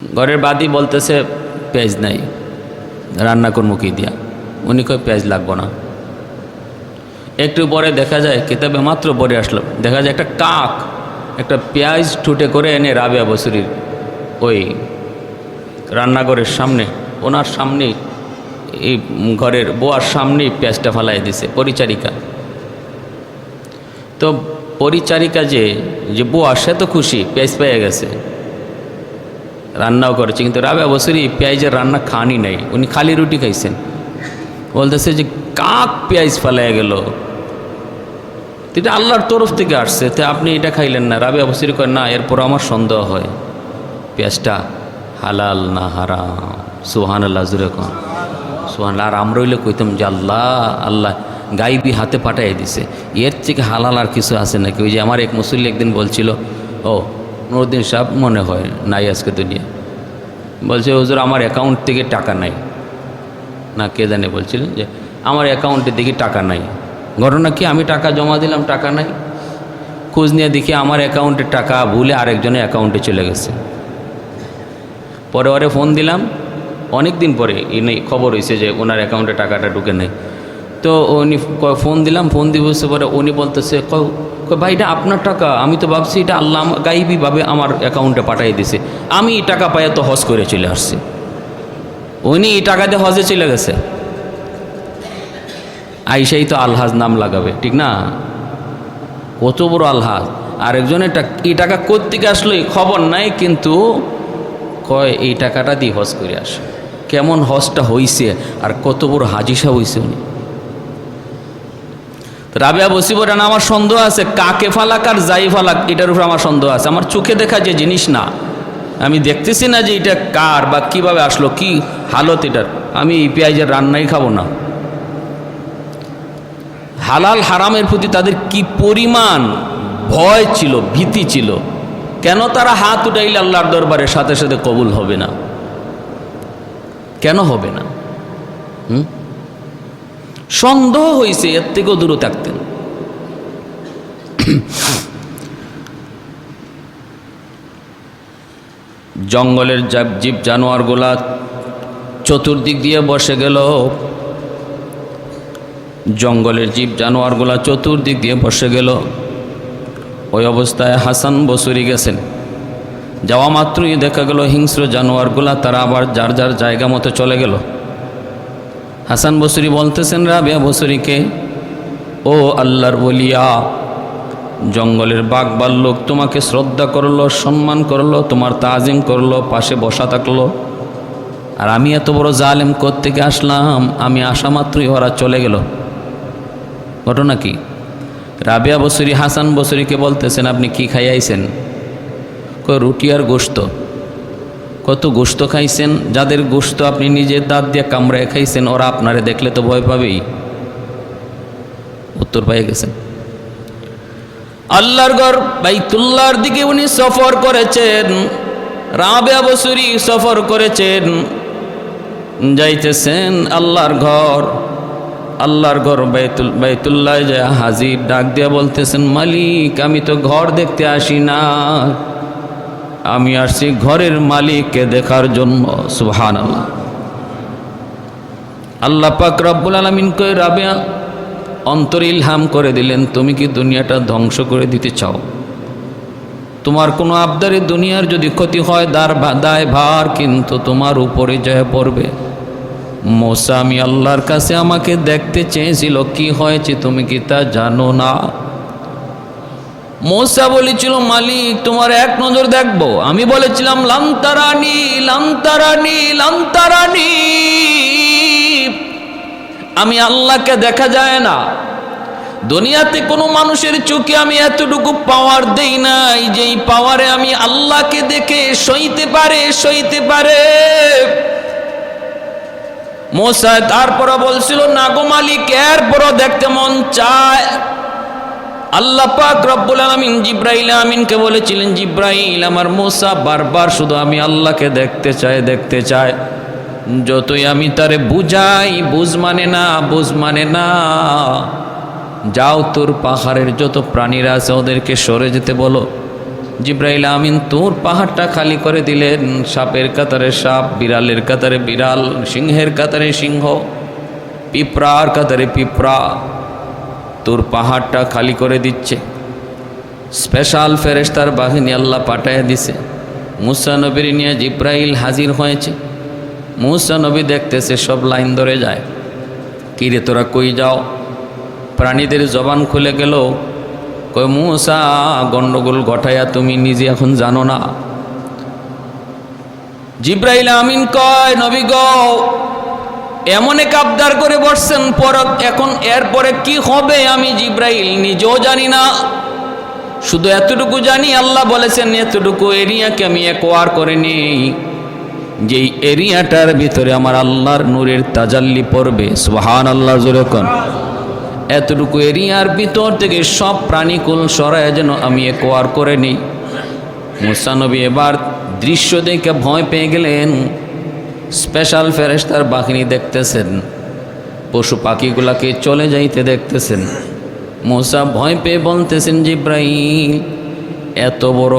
ঘরের বাদি বলতেছে, পেঁয়াজ নাই, রান্না করব কি দিয়া? উনি কয়, পেঁয়াজ লাগবো না। একটু পরে দেখা যায়, কিতাবে মাত্র পরে আসলো, দেখা যায় একটা কাক, একটা পেঁয়াজ ঠুটে করে এনে রাবেয়া বসুরির ওই রান্নাঘরের সামনে, ওনার সামনেই, এই ঘরের বোয়ার সামনেই পেঁয়াজটা ফালাই দিছে, পরিচারিকা। তো পরিচারিকা যে যে বুয়া, সে তো খুশি, পেঁয়াজ পেয়ে গেছে। রান্নাও করেছে, কিন্তু রাবে বছরই পেঁয়াজের রান্না খানি নাই। উনি খালি রুটি খাইছেন। বলতেছে যে, কাক পেঁয়াজ ফেলাই গেল? এটা আল্লাহর তরফ থেকে আসছে, তো আপনি এটা খাইলেন না। রাবে বছরই কয়, না, এরপর আমার সন্দেহ হয়, পেঁয়াজটা হালাল না হারাম? সুহান আল্লাহ কন। সুহান আর আমরা হইলে কইতাম যে, আল্লাহ আল্লাহ, গাইবি হাতে পাঠাই দিছে। এর থেকে হালাল আর কিছু আছে নাকি? ওই যে আমার এক মুসল্লি একদিন বলছিল, ও নুরুদ্দিন সাহেব মনে হয় নাই আজকে দুনিয়া। বলছে, হুজুর, আমার অ্যাকাউন্ট থেকে টাকা নাই। না, কে জানে বলছিলেন যে, আমার অ্যাকাউন্টের দিকে টাকা নাই। ঘটনা কি? আমি টাকা জমা দিলাম, টাকা নাই। খোঁজ নিয়ে দেখি আমার অ্যাকাউন্টের টাকা ভুলে আরেকজনের অ্যাকাউন্টে চলে গেছে। পরে ওরে ফোন দিলাম। অনেক দিন পরে এই খবর হয়েছে যে ওনার অ্যাকাউন্টে টাকাটা ঢুকে নেই। তো উনি ফোন দিলাম ফোন দিয়ে বসে পরে উনি বলতেছে ভাই, এটা আপনার টাকা। আমি তো ভাবছি এটা আল্লাহ গাইবীভাবে আমার অ্যাকাউন্টে পাঠিয়ে দিছে। আমি এই টাকা পাইয়া তো হজ করে চলে আসছি। উনি এই টাকা দিয়ে হজে চলে গেছে। আইসাই তো আলহাজ নাম লাগাবে, ঠিক না? কত বড় আলহাজ। আরেকজনের এই টাকা কোত্থেকে আসলো খবর নাই, কিন্তু কয়, এই টাকাটা দিয়ে হজ করে আসে। কেমন হজটা হইছে আর কত বড় হাজিসা হইছে উনি। রাবিয়া বসিবর আমার সন্দেহ আছে। কাকে ফালাক আর যাই ফালাক, এটার উপর আমার সন্দেহ আছে। আমার চোখে দেখা যে জিনিস না। আমি দেখতেছি না যে এটা কার বা কীভাবে আসলো, কি হালত এটার। আমি এই পেঁয়াজের রান্নাই খাব না। হালাল হারামের প্রতি তাদের কি পরিমাণ ভয় ছিল, ভীতি ছিল, কেন তারা হাত উঠাইলে আল্লাহর দরবারের সাথে সাথে কবুল হবে না? কেন হবে না? হুম? সন্দেহ হয়েছে এর থেকেও দূরে থাকতেন। জঙ্গলের জীব জানোয়ারগুলা চতুর্দিক দিয়ে বসে গেল। জঙ্গলের জীব জানোয়ারগুলা চতুর্দিক দিয়ে বসে গেল। ওই অবস্থায় হাসান বসুরি গেছেন। যাওয়া মাত্রই দেখা গেল হিংস্র জানোয়ারগুলা তারা আবার যার যার জায়গা মতো চলে গেল। হাসান বসুরি বলতেছেন, রাবিয়া বসুরিকে, ও আল্লাহর বলিয়া জঙ্গলের বাঘ বাল্লোক তোমাকে শ্রদ্ধা করল, সম্মান করল, তোমার তাজিম করল, পাশে বসা থাকল। আর আমি এত বড় জালেম থেকে আসলাম? আমি আসা মাত্রই ওরা চলে গেল। ঘটনা কি? রাবিয়া বসুরি, হাসান বসুরিকে বলতেছেন, আপনি কি খাইয়াইছেন? কই, রুটি আর গোস্ত কত গোস্ত খাইছেন? যাদের গোস্ত আপনি নিজের দাঁত দিয়ে কামড়ায় খাইছেন, ওরা আপনারে দেখলে তো ভয় পাবেই। উত্তর পেয়ে গেছেন। আল্লাহর ঘর বাইতুল্লাহর দিকে উনি সফর করেছেন। রাবেয়া বসুরি সফর করেছেন। যাইতেছেন আল্লাহর ঘর। আল্লাহর ঘর বাইতুল, বাইতুল্লাহ যায় হাজির ডাক দিয়া বলতেছেন, মালিক, আমি তো ঘর দেখতে আসি না। আমি আসছি ঘরের মালিককে দেখার জন্য সুহান আল্লাহ আল্লাহ পাক রব্বুল আলমিন কই রাবেয়া, অন্তর ইলহাম করে দিলেন, তুমি কি দুনিয়াটা ধ্বংস করে দিতে চাও? তোমার কোনো আবদারে দুনিয়ার যদি ক্ষতি হয়, দার দায় ভার কিন্তু তোমার উপরে জয় পড়বে। মোসা, আমি আল্লাহর কাছে আমাকে দেখতে চেয়েছিল, কি হয়েছে তুমি কি তা জানো না? মোসা বলেছিল, মালিক, তোমার এক নজর দেখব। আমি বলেছিলাম লান্তারানি লান্তারানি লান্তারানি আমি আল্লাহকে দেখা যায় না। দুনিয়াতে কোনো মানুষের চোখে আমি এতটুকু পাওয়ার দেই নাই, যেই পাওয়ারে আমি আল্লাহকে দেখে সইতে পারে সইতে পারে। মোসা তারপরে বলছিল নাগো মালিক, এরপরও দেখতে মন চায় আল্লাহ পাক রব্বুল আলমিন জিব্রাইল আমিনকে বলেছিলেন, জিব্রাইল, আমার মোসা বারবার শুধু আমি আল্লাহকে দেখতে চাই দেখতে চাই। যতই আমি তারে বুঝাই, বুঝ মানে না, বুঝ মানে না। যাও তোর পাহাড়ের যত প্রাণীরা আছে ওদেরকে সরে যেতে বলো। জিব্রাইল আমিন তোর পাহাড়টা খালি করে দিলেন, সাপের কাতারে সাপ, বিড়ালের কাতারে বিড়াল, সিংহের কাতারে সিংহ, পিঁপড়ার কাতারে পিঁপড়া। তোর পাহাড়টা খালি করে দিচ্ছে। স্পেশাল ফেরেস্তার বাহিনী আল্লাহ পাঠায় দিছে। মুসা নবীর নিয়ে জিব্রাইল হাজির হয়েছে। মুসা নবী দেখতেছে সব লাইন ধরে যায়। কিরে তোরা কই যাও? প্রাণীদের জবান খুলে গেল। কই মুসা, গণ্ডগোল ঘটাইয়া তুমি নিজে এখন জানো না। জিব্রাইল আমিন কয়, নবী গো এমন এক আবদার করে বসছেন পর এখন এরপরে কি হবে আমি জিব্রাইল নিজেও জানি না। শুধু এতটুকু জানি, আল্লাহ বলেছেন, এতটুকু এরিয়াকে আমি একোয়ার করে নিই। যেই এরিয়াটার ভিতরে আমার আল্লাহর নূরের তাজাল্লি পড়বে সুহান আল্লাহ জোরেকন এতটুকু এরিয়ার ভিতর থেকে সব প্রাণীকুল সরায় যেন আমি একোয়ার করে নিই। মুসানবী এবার দৃশ্য দেখে ভয় পেয়ে গেলেন। স্পেশাল ফেরেস্তার বাহিনী দেখতেছেন। পশু পাখিগুলাকে চলে যাইতে দেখতেছেন। মোসা ভয় পেয়ে বলতেছেন, জিব্রাইল, এত বড়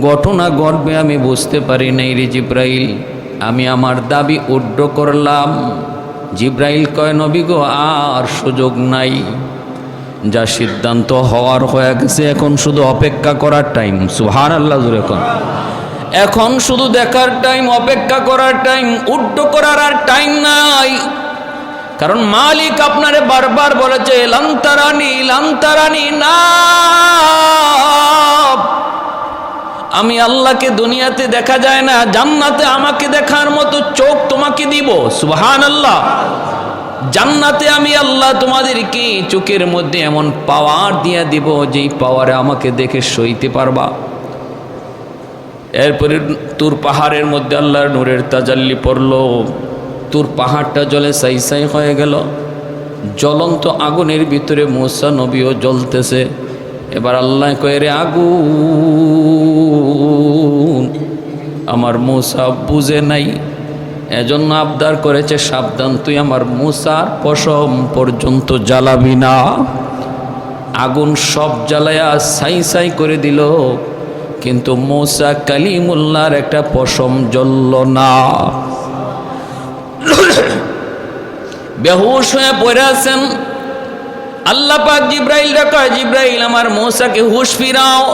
ঘটনা ঘটবে আমি বুঝতে পারি নাই রে জিব্রাইল। আমি আমার দাবি উড্ড করলাম। জিব্রাইল কয়, নবী গো, আর সুযোগ নাই। যা সিদ্ধান্ত হওয়ার হয়ে গেছে, এখন শুধু অপেক্ষা করার টাইম সুহার আল্লাহ এখন এখন শুধু দেখার টাইম অপেক্ষা করার টাইম উড্ড করার আর টাইম নাই। কারণ মালিক আপনারে বারবার বলেছে লান্তারানি লান্তারানি না আমি আল্লাহকে দুনিয়াতে দেখা যায় না, জান্নাতে আমাকে দেখার মতো চোখ তোমাকে দিব সুহান আল্লাহ জান্নাতে আমি আল্লাহ তোমাদেরকে চোখের মধ্যে এমন পাওয়ার দিয়া দিব, যেই পাওয়ারে আমাকে দেখে সইতে পারবা। এরপরে তুর পাহাড়ের মধ্যে আল্লাহর নূরের তাজাল্লি পড়ল। তুর পাহাড়টা জলে সাই সাই হয়ে গেল। জ্বলন্ত আগুনের ভিতরে মোসা নবীও জ্বলতেছে। এবার আল্লাহ কয়ে, রে আগুন, আমার মূসা বুঝে নাই। এজন্য আবদার করেছে, সাবধান, তুই আমার মূসার পশম পর্যন্ত জ্বালাবি না। আগুন সব জ্বালায়া সাই সাই করে দিল। কিন্তু মৌসা কালিমুল্লার একটা পশম জ্বলল না। বেহুশ হয়ে পড়ে আছেন। আল্লাহ পাক জিব্রাইল ডাকা জিব্রাইল, আমার মৌসাকে হুশ ফিরাও।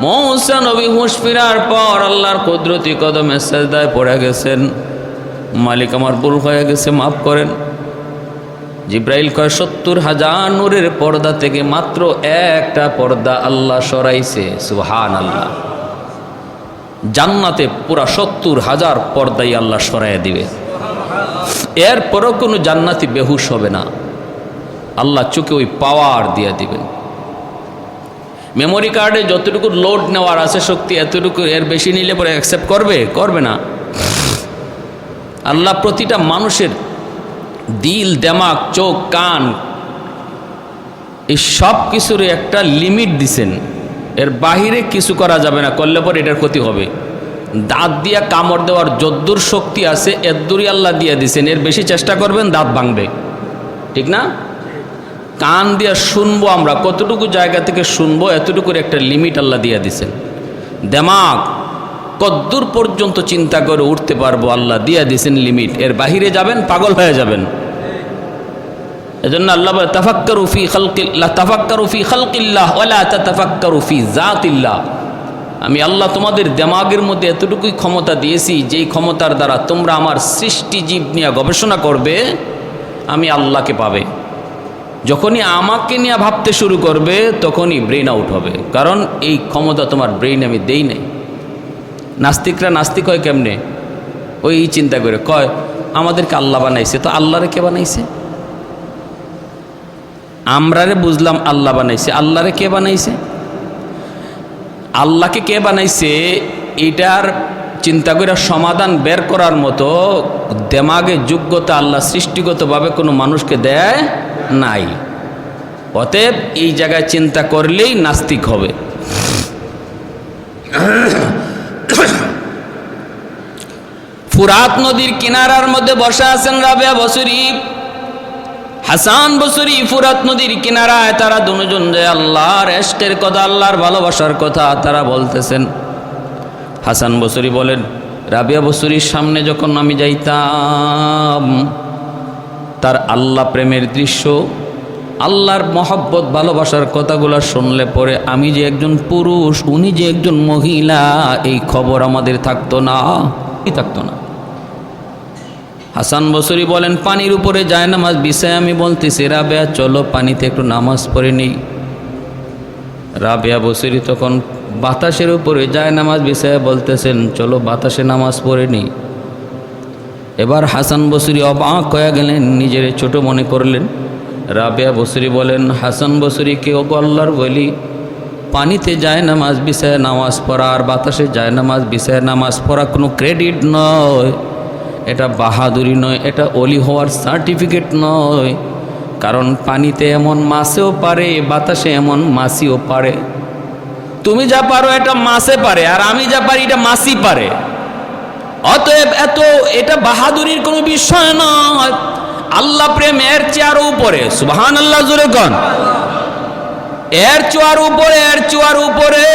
মৌসা নবী হুশ ফিরার পর আল্লাহর কুদরতি কদমে সেজদায় পড়ে গেছেন। মালিক আমার ভুল হয়ে গেছে, মাফ করেন। জিব্রাইল কয়, সত্তর হাজার নূরের পর্দা থেকে মাত্র একটা পর্দা আল্লাহ সরাইছে সুহান আল্লাহ জান্নাতে পুরা সত্তর হাজার পর্দাই আল্লাহ সরাইয়া দিবে। এরপরও কোনো জান্নাতি বেহুশ হবে না। আল্লাহ চোখে ওই পাওয়ার দিয়ে দিবেন। মেমোরি কার্ডে যতটুকু লোড নেওয়ার আছে শক্তি, এতটুকু এর বেশি নিলে পরে অ্যাকসেপ্ট করবে? করবে না। আল্লাহ প্রতিটা মানুষের দিল দেমাক চোখ, কান, এই সব কিছুর একটা লিমিট দিছেন। এর বাহিরে কিছু করা যাবে না, করলে পরে এটার ক্ষতি হবে। দাঁত দিয়া কামড় দেওয়ার যদ্দুর শক্তি আছে, এদ্দুরই আল্লাহ দিয়ে দিছেন। এর বেশি চেষ্টা করবেন, দাঁত ভাঙবে। ঠিক না? কান দিয়া শুনব আমরা, কতটুকু জায়গা থেকে শুনব, এতটুকুর একটা লিমিট আল্লাহ দিয়ে দিছেন। দেমাগ কদ্দূর পর্যন্ত চিন্তা করে উঠতে পারব, আল্লাহ দিয়া দিছেন লিমিট এর বাহিরে যাবেন, পাগল হয়ে যাবেন। এজন্য আল্লাহ বলে, তাফাক্কার উফি খালকিল্লাহ তাফাক্কার উফি খালকিল্লাহ ওলা তাফাক্কার উফি জাতিল্লাহ আমি আল্লাহ তোমাদের দেমাগের মধ্যে এতটুকুই ক্ষমতা দিয়েছি, যেই ক্ষমতার দ্বারা তোমরা আমার সৃষ্টি জীব নিয়ে গবেষণা করবে, আমি আল্লাহকে পাবে। যখনই আমাকে নিয়ে ভাবতে শুরু করবে, তখনই ব্রেন আউট হবে। কারণ এই ক্ষমতা তোমার ব্রেইন আমি দেই নাই। নাস্তিকরা নাস্তিক হয় কেমনে? ওই চিন্তা করে। কয়, আমাদেরকে আল্লাহ বানাইছে, তো আল্লাহরে কে বানাইছে? আমরারে বুঝলাম আল্লাহ বানাইছে, আল্লাহরে কে বানাইছে? আল্লাহকে কে বানাইছে, এটার চিন্তা করে সমাধান বের করার মতো দেমাগে যোগ্যতা আল্লাহ সৃষ্টিগতভাবে কোনো মানুষকে দেয় নাই। অতএব এই জায়গায় চিন্তা করলেই নাস্তিক হবে। ফুরাত নদীর কিনারার মধ্যে বসে আছেন রাবেয়া বসুরি। হাসান বসুরি ফুরাত নদীর কিনারায় তারা দুজন যে আল্লাহর কথা, আল্লাহর ভালোবাসার কথা তারা বলতেছেন। হাসান বসুরি বলেন, রাবিয়া বসরির সামনে যখন আমি যাইতাম, তার আল্লাহ প্রেমের দৃশ্য, আল্লাহর মহব্বত, ভালোবাসার কথাগুলো শুনলে পরে আমি যে একজন পুরুষ, উনি যে একজন মহিলা, এই খবর আমাদের থাকতো না থাকতো না। হাসান বসরি বলেন, পানির উপরে যায় নামাজ, বিষয়ে আমি বলতেছি, রাবেয়া, চলো পানিতে একটু নামাজ পড়ে নেই। রাবেয়া বসরি তখন বাতাসের উপরে যায় নামাজ, বিষয়ে বলতেছেন, চলো বাতাসে নামাজ পড়ে নিই। এবার হাসান বসরি অবাক হয়ে গেলেন, নিজের ছোট মনে করলেন। রাবেয়া বসরি বলেন, হাসান বসরি কেউ আল্লাহর বলি পানিতে যায় নামাজ, বিষয়ে নামাজ পড়া আর বাতাসে যায় নামাজ, বিষয়ে নামাজ পড়া কোনো ক্রেডিট নয়। এটা বাহাদুরি নয়, এটা অলি হওয়ার সার্টিফিকেট নয়। কারণ পানিতে এমন মাছেও পারে, বাতাসে এমন মাছিও পারে। তুমি যা পারো এটা মাছে পারে, আর আমি যা পারি এটা মাছি পারে। অতএব এত, এটা বাহাদুরির কোনো বিষয় নয়। আল্লাহ প্রেম এর চেয়ার উপরে সুবহান আল্লাহ জুড়ে কন। এর চুয়ার উপরে, এর চুয়ার উপরে।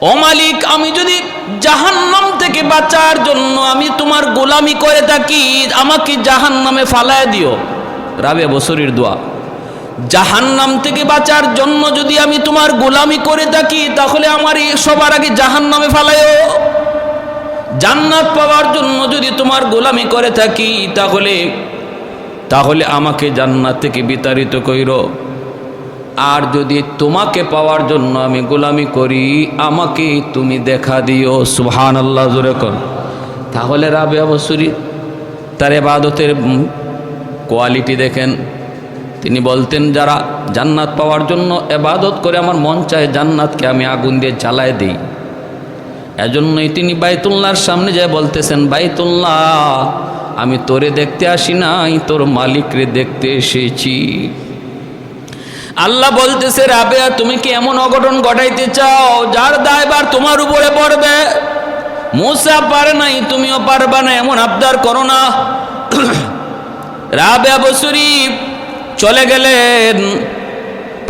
ও মালিক, আমি যদি জাহান্নাম থেকে বাঁচার জন্য আমি তোমার গোলামি করে থাকি, আমাকে জাহান্নামে ফালায় দিও। রাবে বসরির দোয়া। জাহান্নাম থেকে বাঁচার জন্য যদি আমি তোমার গোলামি করে থাকি, তাহলে আমার সবার আগে জাহান্নামে ফালায়ও। জান্নাত পাওয়ার জন্য যদি তোমার গোলামি করে থাকি, তাহলে তাহলে আমাকে জান্নাত থেকে বিতাড়িত কইর। আর যদি তোমাকে পাওয়ার জন্য আমি গোলামি করি, আমাকে তুমি দেখা দিও। সুহান আল্লাহ তাহলে রাবে বসুরি তার এবাদতের কোয়ালিটি দেখেন। তিনি বলতেন, যারা জান্নাত পাওয়ার জন্য এবাদত করে, আমার মন চায় জান্নাতকে আমি আগুন দিয়ে জ্বালায় দিই। এজন্যই তিনি বাইতুল্লাহর সামনে যায় বলতেছেন, বাইতুল্লাহ, আমি তোরে দেখতে আসি নাই, তোর মালিকরে দেখতে এসেছি। আল্লাহ বলতেছে, রাবেয়া, তুমি কি এমন অঘটন ঘটাইতে চাও যার দায়বার তোমার উপরে পড়বে? মুসা, পারে নাই, তুমিও পারবা না, এমন আবদার করো না। রাবেয়া বসুরি চলে গেলেন।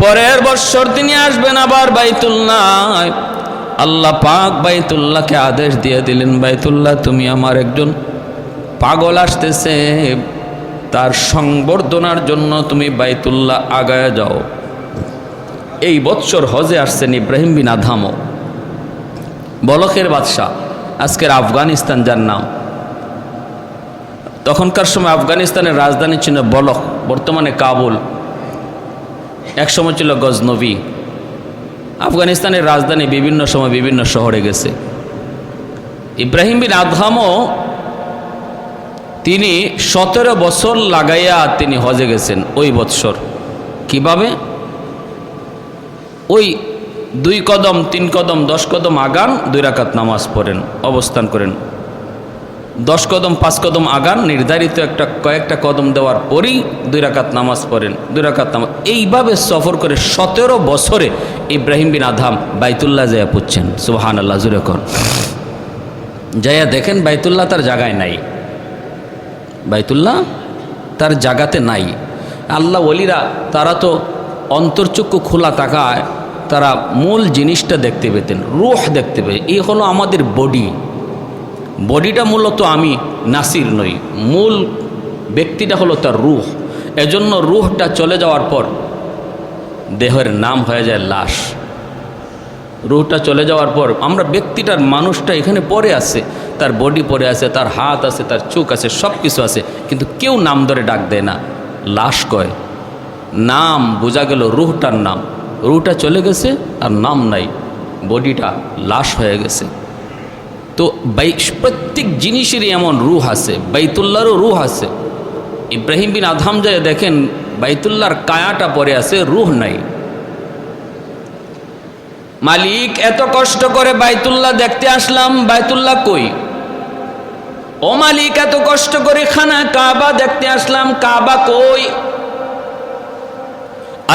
পরের বৎসর তিনি আসবেন আবার বাইতুল্লাহ আল্লাহ পাক বাইতুল্লাহকে আদেশ দিয়ে দিলেন, বাইতুল্লাহ, তুমি আমার একজন পাগল আসতেছে। তার সংবর্ধনার জন্য তুমি বাইতুল্লাহ আগায় যাও। এই বৎসর হজে আসছেন ইব্রাহিম বিন আধামও বলকের বাদশাহ, আজকের আফগানিস্তান যার নাম। তখনকার সময় আফগানিস্তানের রাজধানী ছিল বলক বর্তমানে কাবুল। এক সময় ছিল গজনবী। আফগানিস্তানের রাজধানী বিভিন্ন সময় বিভিন্ন শহরে গেছে। ইব্রাহিম বিন আদহামও তিনি সতেরো বছর লাগাইয়া তিনি হজে গেছেন ওই বৎসর। কীভাবে? ওই দুই কদম, তিন কদম, দশ কদম আগান, দুই রাকাত নামাজ পড়েন, অবস্থান করেন। দশ কদম, পাঁচ কদম আগান, নির্ধারিত একটা কয়েকটা কদম দেওয়ার পরেই দুই রাকাত নামাজ পড়েন। দুই রাকাত নামাজ এইভাবে সফর করে সতেরো বছরে ইব্রাহিম বিন আধাম বাইতুল্লাহ জায়া পুচ্ছেন সুবাহান আল্লাহ জুরে কর যাইয়া দেখেন বাইতুল্লাহ তার জায়গায় নাই। বাইতুল্লাহ তার জায়গাতে নাই। আল্লাহ ওলিরা, তারা তো অন্তর্চক্ষু খোলা তাকায় তারা মূল জিনিসটা দেখতে পেতেন, রুহ দেখতে পেতেন। এই হলো আমাদের বডি বডিটা মূলত আমি নাসির নই, মূল ব্যক্তিটা হলো তার রুহ। এজন্য রুহটা চলে যাওয়ার পর দেহের নাম হয়ে যায় লাশ। রুহটা চলে যাওয়ার পর আমরা ব্যক্তিটার মানুষটা এখানে পড়ে আছে, তার বডি পড়ে আছে, তার হাত আছে, তার চোখ আছে সব কিছু আছে, কিন্তু কেউ নাম ধরে ডাক দেয় না। লাশ কয়? নাম, বোঝা গেল রুহটার নাম। রুহটা চলে গেছে আর নাম নাই, বডিটা লাশ হয়ে গেছে। তো বাই প্রত্যেক জিনিসেরই এমন রুহ আছে, বাইতুল্লাহরও রুহ আছে। ইব্রাহিম বিন আধাম যায় দেখেন, বাইতুল্লাহর কায়াটা পরে আছে, রুহ নাই। মালিক, এত কষ্ট করে বাইতুল্লাহ দেখতে আসলাম, বাইতুল্লাহ কই? ও মালিক, এত কষ্ট করে খানা কাবা দেখতে আসলাম, কাবা কই?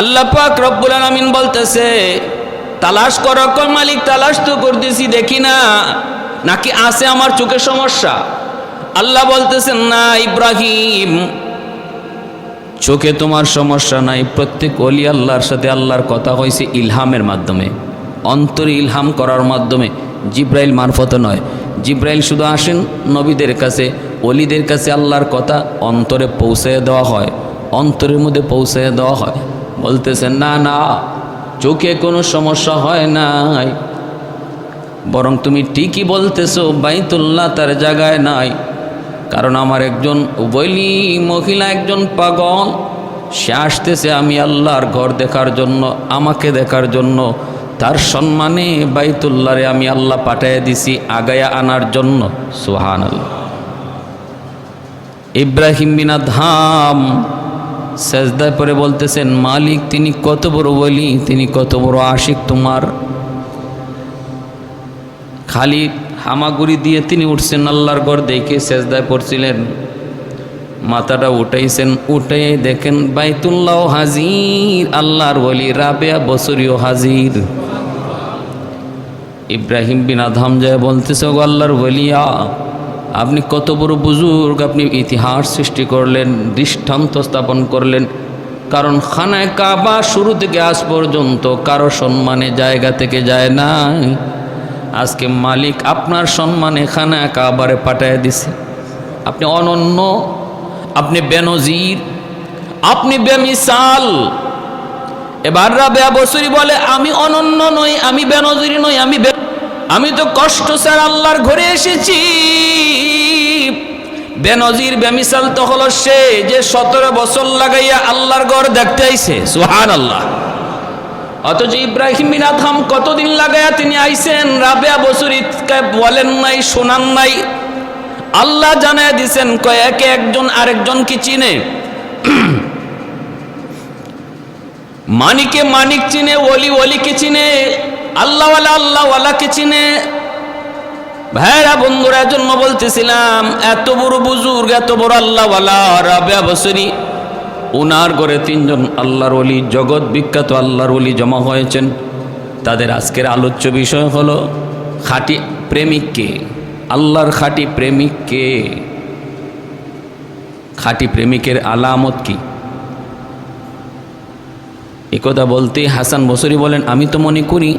আল্লাহ পাক রব্বুল আলামিন বলতেছে, তালাশ করো কই মালিক, তালাশ তো করতেছি, দেখি না, নাকি আছে আমার চোখের সমস্যা? আল্লাহ বলতেছেন না ইব্রাহিম, চোখে তোমার সমস্যা নাই, প্রত্যেক অলি আল্লাহর সাথে আল্লাহর কথা হয়েছে ইলহামের মাধ্যমে, অন্তরে ইলহাম করার মাধ্যমে, জিব্রাইল মারফত নয়, জিব্রাইল শুধু আসেন নবীদের কাছে, অলিদের কাছে আল্লাহর কথা অন্তরে পৌঁছে দেওয়া হয়, অন্তরের মধ্যে পৌঁছে দেওয়া হয়। বলতেছেন না না, চোখে কোনো সমস্যা হয় নাই। বরং তুমি ঠিকই বলতেছো, বাইতুল্লাহ তার জায়গায় নাই। কারণ আমার একজন বলি মহিলা, একজন পাগল, সে আসতেছে আমি আল্লাহর ঘর দেখার জন্য, আমাকে দেখার জন্য। তার সম্মানে বাইতুল্লাহরে আমি আল্লাহ পাঠিয়ে দিছি, আগায়া আনার জন্য। সুহান আল্লাহ ইব্রাহিম বিনা ধাম সেজদায় পরে বলতেছেন, মালিক, তিনি কত বড় বলি তিনি কত বড় আশিক তোমার। খালি হামাগুড়ি দিয়ে তিনি উঠছেন আল্লাহর ঘর দেখে সেজদায় পড়ছিলেন। মাথাটা উঠাইছেন উঠে দেখেন, বাইতুল্লাহ হাজির, আল্লাহর বলি রাবেয়া বসরিও হাজির। ইব্রাহিম বিন আধাম যায় বলতেছে গো আল্লাহর বলিয়া আপনি কত বড় বুজুর্গ, আপনি ইতিহাস সৃষ্টি করলেন, দৃষ্টান্ত স্থাপন করলেন। কারণ খানায় কাবা শুরু থেকে আজ পর্যন্ত কারও সম্মানে জায়গা থেকে যায় নাই। আজকে মালিক আপনার সম্মানে খানায় কাবারে পাঠায় দিছে। আপনি অনন্য, আপনি বেনজির, আপনি বেমিসাল। এবার রাবেয়া বসুরি বলে, আমি অনন্য নই, আমি বেনজির নই, আমি আমি তো কষ্ট স্যার, আল্লাহর ঘরে এসেছি। বেনজির, বেমিসাল তো হলো সে যে সতেরো বছর লাগাইয়া আল্লাহর ঘর দেখতে আইছে। সুহান আল্লাহ অথচ ইব্রাহিম বিন আদহাম কতদিন লাগাইয়া তিনি আইছেন? রাবেয়া বসুরিতকে বলেন নাই, শোনান নাই। আল্লাহ জানায় দিছেন কয়েকে একজন আরেকজন কি চিনে? মানিকে মানিক চিনে, ওলি ওলিকে চিনে। আল্লাহওয়ালা আল্লাহওয়ালাকে চিনে। ভাইরা, বন্ধুরা জন্য বলতেছিলাম, এত বড় বুজুর্গ, এত বড় আল্লাহওয়ালা রাবেয়া বসরি ওনার ঘরে তিনজন আল্লাহর অলি জগৎ বিখ্যাত আল্লাহর অলি জমা হয়েছেন। তাদের আজকের আলোচ্য বিষয় হলো, খাঁটি প্রেমিককে, আল্লাহর খাঁটি প্রেমিককে। খাঁটি প্রেমিকের আলামত কি? একথা বলতে হাসান বসরি বলেন, আমি তো মনে করি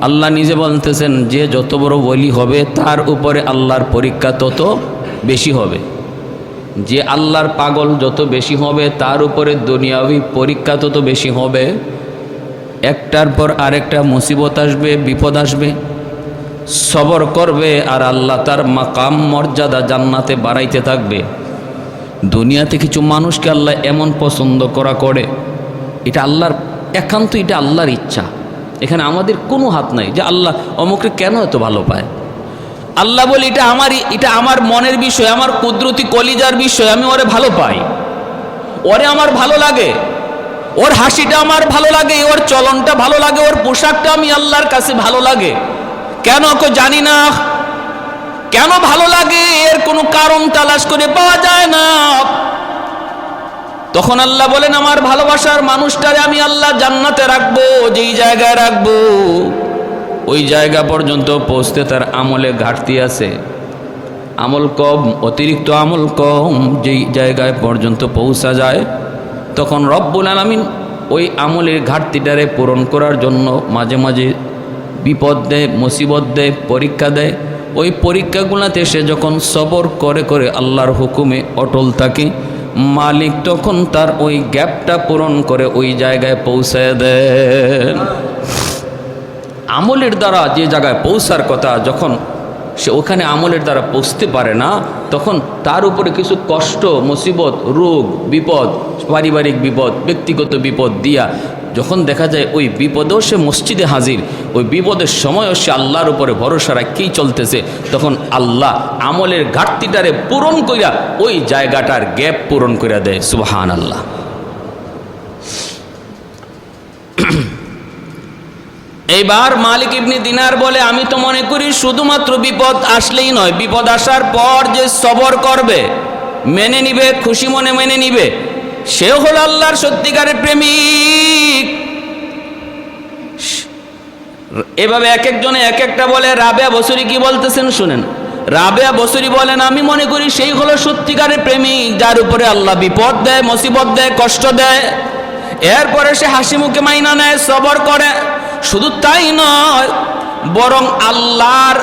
আল্লাহ নিজে বলতেছেন, যে যত বড় বলি হবে, তার উপরে আল্লাহর পরীক্ষা তত বেশি হবে। যে আল্লাহর পাগল যত বেশি হবে, তার উপরে দুনিয়াবি পরীক্ষা তত বেশি হবে। একটার পর আরেকটা মুসিবত আসবে, বিপদ আসবে। সবর করবে আর আল্লাহ তার মাকাম মর্যাদা জান্নাতে বাড়াইতে থাকবে। দুনিয়াতে কিছু মানুষকে আল্লাহ এমন পছন্দ করা করে, এটা আল্লাহর, একান্ত এটা আল্লাহর ইচ্ছা। এখানে আমাদের কোনো হাত নাই যে আল্লাহ অমুককে কেন এত ভালো পায়? আল্লাহ বলি, এটা আমারই এটা আমার মনের বিষয়, আমার কুদরতি কলিজার বিষয়, আমি ওরে ভালো পাই। ওরে আমার ভালো লাগে, ওর হাসিটা আমার ভালো লাগে, ওর চলনটা ভালো লাগে, ওর পোশাকটা আমি আল্লাহর কাছে ভালো লাগে। কেন কো জানি না, কেন ভালো লাগে, এর কোনো কারণ তালাশ করে পাওয়া যায় না। তখন আল্লাহ বলেন, আমার ভালোবাসার মানুষটারে আমি আল্লাহ জান্নাতে রাখব, যেই জায়গায় রাখব। ওই জায়গা পর্যন্ত পৌঁছতে তার আমলে ঘাটতি আছে। আমল কম, অতিরিক্ত আমল কম, যেই জায়গায় পর্যন্ত পৌঁছা যায়, তখন রব্বুল আলামিন ওই আমলের ঘাটতিটারে পূরণ করার জন্য মাঝে মাঝে বিপদ দেয়, মুসিবত দেয়, পরীক্ষা দেয়। ওই পরীক্ষাগুলোতে সে যখন সবর করে করে আল্লাহর হুকুমে অটল থাকে মালিক তখন তার ওই গ্যাপটা পূরণ করে ওই জায়গায় পৌঁছে দেন। আমলের দ্বারা যে জায়গায় পৌঁছার কথা, যখন সে ওখানে আমলের দ্বারা পৌঁছতে পারে না, তখন তার উপরে কিছু কষ্ট, মুসিবত, রোগ, বিপদ, পারিবারিক বিপদ, ব্যক্তিগত বিপদ দিয়া যখন দেখা যায় ওই বিপদেও সে মসজিদে হাজির ওই বিপদের সময়ও সে আল্লাহর উপরে ভরসা রাখেই চলতেছে। তখন আল্লাহ আমলের ঘাটতিটারে পূরণ কইরা ওই জায়গাটার গ্যাপ পূরণ করে দেয়। সুবাহান আল্লাহ এইবার মালিক ইবনি দিনার বলে, আমি তো মনে করি শুধুমাত্র বিপদ আসলেই নয়। বিপদ আসার পর যে সবর করবে, মেনে নিবে, খুশি মনে মেনে নিবে সে হল আল্লাহর সত্যিকারের প্রেমিক। এভাবে এক একজনে এক একটা বলে, রাবেয়া বসুরি কি বলতেছেন শুনেন। রাবেয়া বসুরি বলেন, আমি মনে করি সেই হলো সত্যিকারের প্রেমিক, যার উপরে আল্লাহ বিপদ দেয়, মুসিবত দেয়, কষ্ট দেয়। এরপরে সে হাসি মুখে মাইনা নেয়, সবর করে। শুধু তাই নয়, বরং আল্লাহর,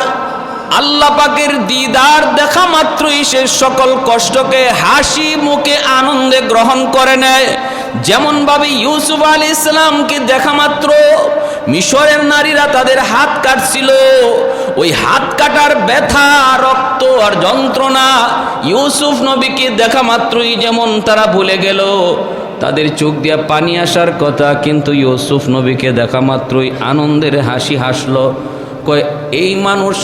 আল্লাহ পাকের দিদার দেখা মাত্রই সে সকল কষ্টকে হাসি মুখে আনন্দে গ্রহণ করে নেয়। যেমনভাবে ইউসুফ আলী ইসলামকে দেখা মাত্র, মিশরের নারীরা তাদের হাত কাটছিল। ওই হাত কাটার ব্যথা, রক্ত আর যন্ত্রণা ইউসুফ নবীকে দেখা মাত্রই যেমন তারা ভুলে গেল। তাদের চোখ দিয়ে পানি আসার কথা, কিন্তু ইউসুফ নবীকে দেখা মাত্রই আনন্দের হাসি হাসলো। কয়, এই মানুষ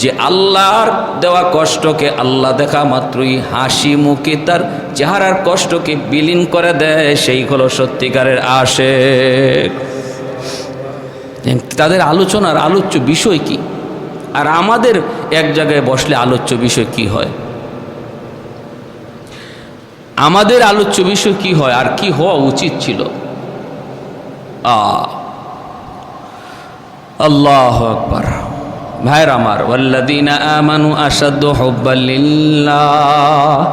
যে আল্লাহর দেওয়া কষ্টকে আল্লাহ দেখা মাত্রই হাসি মুখে তার চেহারার কষ্টকে বিলীন করে দেয়, সেই হলো সত্যিকারের আসে তাদের আলোচনার আলোচ্য বিষয় কি? আর আমাদের এক জায়গায় বসলে আলোচ্য বিষয় কি হয়? আমাদের আলোচ্য বিষয় কি হয় আর কি হওয়া উচিত ছিল? আল্লাহ আকবার। ভাইর আমার আমানু আসাদ্দু হুব্বাল্লিল্লাহ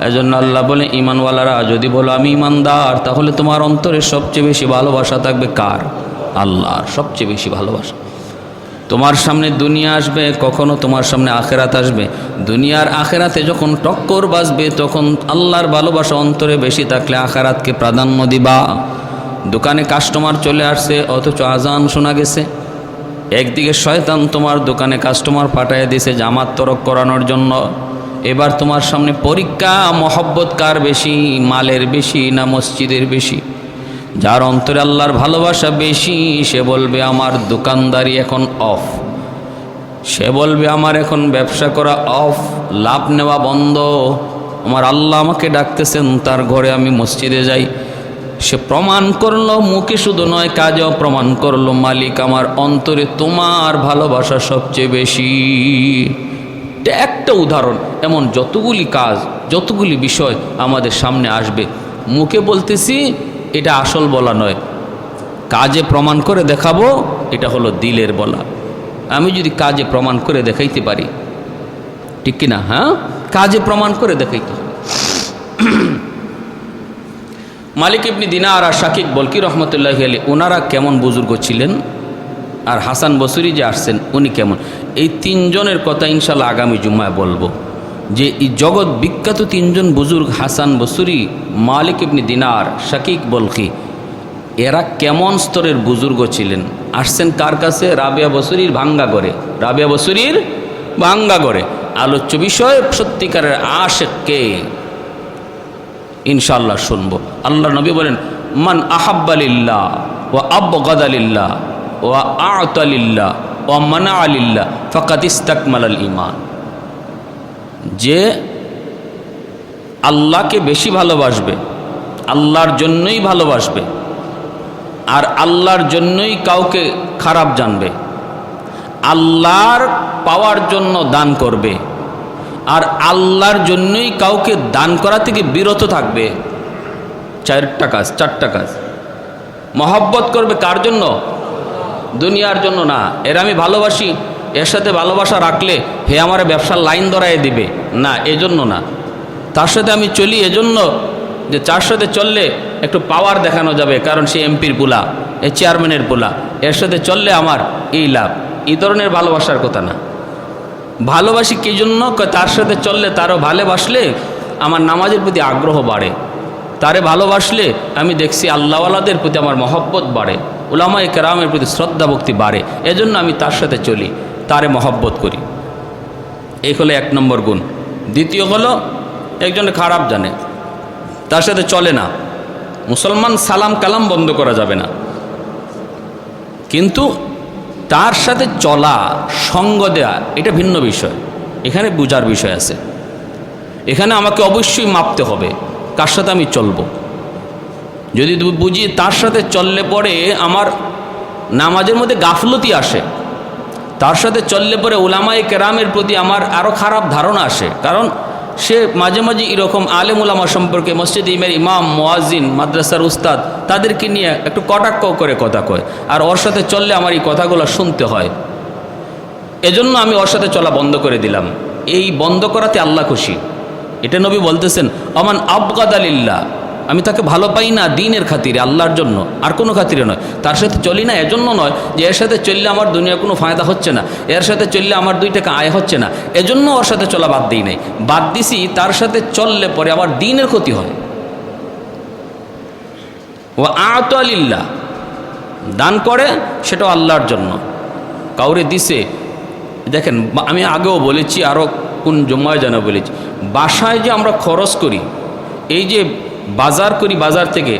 এজন্য আল্লাহ বলে ইমানওয়ালারা যদি বলো আমি ইমানদার তাহলে তোমার অন্তরে সবচেয়ে বেশি ভালোবাসা থাকবে কার? আল্লাহর সবচেয়ে বেশি ভালোবাসা। তোমার সামনে দুনিয়া আসবে, কখনো তোমার সামনে আখেরাত আসবে। দুনিয়ার আখেরাতে যখন টক্কর বাজবে, তখন আল্লাহর ভালোবাসা অন্তরে বেশি থাকলে আখেরাতকে প্রাধান্য দিবা। দোকানে কাস্টমার চলে আসছে, অথচ আজান শোনা গেছে। একদিকে শয়তান তোমার দোকানে কাস্টমার পাঠিয়ে দিছে, জামাত তরক করানোর জন্য। এবার তোমার সামনে পরীক্ষা, মহব্বত কার বেশি? মালের বেশি না মসজিদের বেশি? যার অন্তরে আল্লাহর ভালোবাসা বেশি, সে বলবে, আমার দোকানদারি এখন অফ। সে বলবে, আমার এখন ব্যবসা করা অফ, লাভ নেওয়া বন্ধ। আমার আল্লাহ আমাকে ডাকতেছেন, তার ঘরে আমি মসজিদে যাই। সে প্রমাণ করল, মুখে শুধু নয়, কাজেও প্রমাণ করল, মালিক আমার অন্তরে তোমার ভালোবাসা সবচেয়ে বেশি। একটা উদাহরণ, এমন যতগুলি কাজ, যতগুলি বিষয় আমাদের সামনে আসবে। মুখে বলতেছি, এটা আসল বলা নয়। কাজে প্রমাণ করে দেখাবো, এটা হলো দিলের বলা। আমি যদি কাজে প্রমাণ করে দেখাইতে পারি, ঠিক কিনা হ্যাঁ? কাজে প্রমাণ করে দেখাইতে হবে। মালিক ইবনি দিনার আর শাকিক বলকি রহমতুল্লাহ আলী ওনারা কেমন বুজুর্গ ছিলেন? আর হাসান বসুরি যে আসছেন, উনি কেমন? এই তিনজনের কথা ইনশাল্লাহ আগামী জুম্মায় বলব। যে এই জগৎ বিখ্যাত তিনজন বুজুর্গ হাসান বসুরি, মালিক ইবনি দিনার, শাকিক বলকি, এরা কেমন স্তরের বুজুর্গ ছিলেন? আসছেন কার কাছে? রাবিয়া বসুরির ভাঙ্গা করে রাবিয়া বসুরির ভাঙ্গা করে আলোচ্য বিষয় সত্যিকারের আশেককে ইনশাল্লাহ শুনব। আল্লাহ নবী বলেন, মান আহাব্বালিল্লাহ ও আব্বালিল্লাহ ও আতালিল্লাহ ও মানা আলিল্লাহ ফকাত ইস্তাকমাল আল ইমান যে আল্লাহকে বেশি ভালোবাসবে, আল্লাহর জন্যই ভালোবাসবে, আর আল্লাহর জন্যই কাউকে খারাপ জানবে, আল্লাহর পাওয়ার জন্য দান করবে আর আল্লাহর জন্যই কাউকে দান করা থেকে বিরত থাকবে। চারটা কাজ চারটা কাজ। মহব্বত করবে কার জন্য? দুনিয়ার জন্য না। এর আমি ভালোবাসি, এর সাথে ভালোবাসা রাখলে হে আমার ব্যবসার লাইন ধরাই দিবে। না, এজন্য না। তার সাথে আমি চলি এজন্য যে চার সাথে চললে একটু পাওয়ার দেখানো যাবে, কারণ সে এমপির পোলা, এ চেয়ারম্যানের পোলা। এর সাথে চললে আমার এই লাভ। এই ধরনের ভালোবাসার কথা না। ভালোবাসি কী জন্য? তার সাথে চললে তারও ভালোবাসলে আমার নামাজের প্রতি আগ্রহ বাড়ে। তারে ভালোবাসলে আমি দেখছি আল্লাহওয়ালাদের প্রতি আমার মহব্বত বাড়ে। উলামাই কেরামের প্রতি শ্রদ্ধা ভক্তি বাড়ে। এজন্য আমি তার সাথে চলি, তারে মহব্বত করি। এই হলো এক নম্বর গুণ। দ্বিতীয় হলো, একজন খারাপ জানে, তার সাথে চলে না। মুসলমান সালাম কালাম বন্ধ করা যাবে না। কিন্তু তার সাথে চলা, সঙ্গ দেয়া, এটা ভিন্ন বিষয়। এখানে বুঝার বিষয় আছে। এখানে আমাকে অবশ্যই মাপতে হবে, কার সাথে আমি চলবো। যদি বুঝি তার সাথে চললে পরে আমার নামাজের মধ্যে গাফলতি আসে, তার সাথে চললে পরে ওলামাই কেরামের প্রতি আমার আরও খারাপ ধারণা আসে। কারণ সে মাঝে মাঝে এরকম আলেম সম্পর্কে মসজিদ ইমের ইমাম মোয়াজিন মাদ্রাসার উস্তাদ, তাদেরকে নিয়ে একটু কটাক্ষ করে কথা কয়। আর ওর সাথে চললে আমার এই কথাগুলো শুনতে হয়। এজন্য আমি ওর সাথে চলা বন্ধ করে দিলাম। এই বন্ধ করাতে আল্লাহ খুশি। এটা নবী বলতেছেন, অমান আবগাদ আলিল্লাহ আমি তাকে ভালো পাই না দিনের খাতিরে, আল্লাহর জন্য। আর কোনো খাতিরে নয়। তার সাথে চলি না এজন্য নয় যে এর সাথে চললে আমার দুনিয়ার কোনো ফায়দা হচ্ছে না, এর সাথে চললে আমার দুই টাকা আয় হচ্ছে না। এজন্য ওর সাথে চলা বাদ দিই নাই। বাদ দিছি, তার সাথে চললে পরে আমার দিনের ক্ষতি হয়। ও আত আলিল্লাহ। দান করে, সেটাও আল্লাহর জন্য। কাউরে দিছে, দেখেন আমি আগেও বলেছি আরও কোন জমায় যেন বলেছি। বাসায় যে আমরা খরচ করি, এই যে বাজার করি বাজার থেকে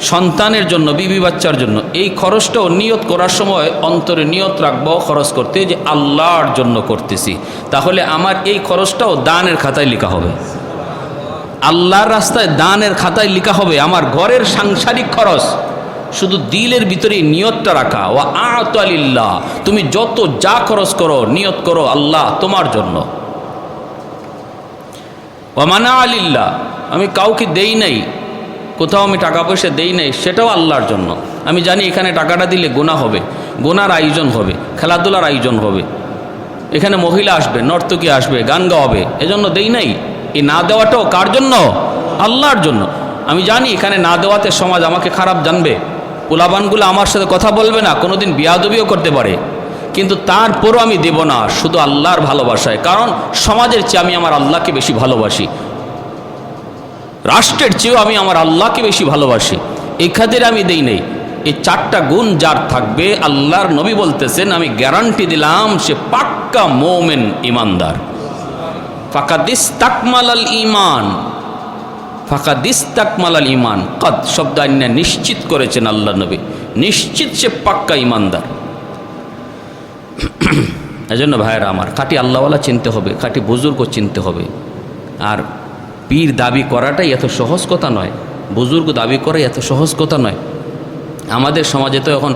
সন্তানের জন্য, বিবি বাচ্চার জন্য, এই খরচটাও নিয়ত করার সময় অন্তরে নিয়ত রাখব, খরচ করতে যে আল্লাহর জন্য করতেছি। তাহলে আমার এই খরচটাও দানের খাতায় লেখা হবে। আল্লাহর রাস্তায় দানের খাতায় লেখা হবে, আমার ঘরের সাংসারিক খরচ। শুধু দিলের ভিতরে নিয়তটা রাখা। ও আত আলিল্লাহ তুমি যত যা খরচ করো, নিয়ত করো আল্লাহ তোমার জন্য। ও মানা আলিল্লাহ আমি কাউকে দেই নাই, কোথাও আমি টাকা পয়সা দেই নাই, সেটাও আল্লাহর জন্য। আমি জানি এখানে টাকাটা দিলে গোনা হবে, গোনার আয়োজন হবে, খেলাধুলার আয়োজন হবে। এখানে মহিলা আসবে, নর্তকী আসবে, গান গাওয়াবে, এজন্য দেই নাই। এই না দেওয়াটাও কার জন্য? আল্লাহর জন্য। আমি জানি এখানে না দেওয়াতে সমাজ আমাকে খারাপ জানবে। পোলাবানগুলো আমার সাথে কথা বলবে না, কোনোদিন বিয়াদবিও করতে পারে। কিন্তু তারপরও আমি দেব না, শুধু আল্লাহর ভালোবাসায়। কারণ সমাজের চেয়ে আমি আমার আল্লাহকে বেশি ভালোবাসি। রাষ্ট্রের চেয়েও আমি আমার আল্লাহকে বেশি ভালোবাসি। এই খাতিরে আমি দেই নেই। এই চারটা গুণ যার থাকবে, আল্লাহর নবী বলতেছেন, আমি গ্যারান্টি দিলাম, সে পাক্কা মোমেন ইমানদার। ফাকাদিস তাকমাল আল ইমান ফাকাদিস তাকমাল আল ইমান কদ শব্দ আন্যা নিশ্চিত করেছেন আল্লাহ নবী। নিশ্চিত সে পাক্কা ইমানদার। এজন্য ভাইয়েরা আমার, খাঁটি আল্লাহওয়ালা চিনতে হবে, খাঁটি বুজুর্গ চিনতে হবে। আর পীর দাবি করাটাই এত সহজ কথা নয়। বুজুর্গ দাবি করাই এত সহজ কথা নয়। আমাদের সমাজে তো এখন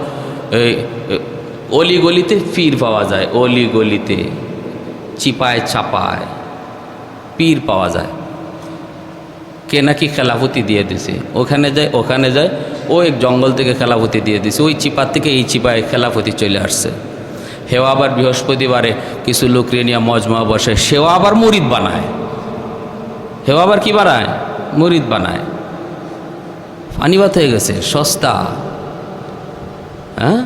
এই, এ, অলি গলিতে পীর পাওয়া যায় অলি গলিতে চিপায় চাপায় পীর পাওয়া যায়। কে নাকি খেলাফতি দিয়ে দিছে? ওখানে যায় ওখানে যায় ও এক জঙ্গল থেকে খেলাফতি দিয়ে দিছে ওই চিপার থেকে এই চিপায় খেলাফতি চলে আসছে। হেও আবার বৃহস্পতিবারে কিছু লোক নিয়ে মজমা বসে সেও আবার মুরিদ বানায়। হেও আবার কি বানায় মরিদ বানায়। পানিবাত হয়ে গেছে, সস্তা। হ্যাঁ?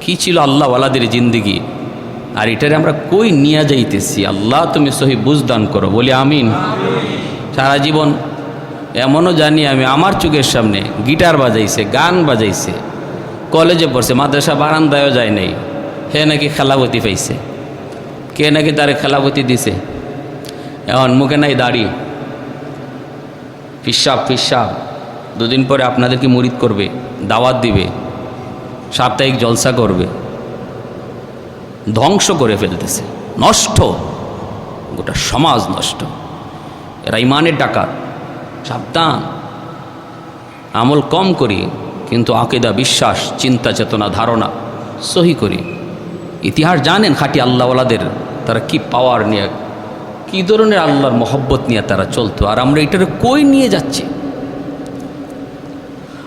কি ছিল আল্লাহওয়ালাদের জিন্দিগি? আর এটারে আমরা কই নিয়ে যাইতেছি? আল্লাহ তুমি সহি বুঝদান করো, বলি আমিন। সারা জীবন এমনও জানি আমি, আমার চোখের সামনে গিটার বাজাইছে, গান বাজাইছে, কলেজে পড়ছে, মাদ্রাসা বারান্দায়ও যায় নাই। হে নাকি খেলাবতী পাইছে? কে নাকি তারে খেলাবতী দিছে? এখন মুখে নাই দাড়ি। পিসাব পিসাব দুদিন পরে আপনাদেরকে মুরিদ করবে, দাওয়াত দিবে, সাপ্তাহিক জলসা করবে। ধ্বংস করে ফেলতেছে, নষ্ট। গোটা সমাজ নষ্ট। এরা ইমানের ডাকাত, সাবধান। আমল কম করি, কিন্তু আকেদা, বিশ্বাস, চিন্তা, চেতনা, ধারণা সহি করি। ইতিহাস জানেন খাঁটি আল্লাহওয়ালাদের, তারা কি পাওয়ার নিয়ে কী ধরনের আল্লাহর মহব্বত নিয়ে তারা চলতো? আর আমরা এটার কই নিয়ে যাচ্ছি?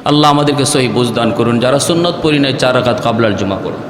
আল্লাহ আমাদেরকে সহি বুঝদান করুন, যারা সুন্নত পরিণয় নাই, চার রাকাত কাবলার জমা করুন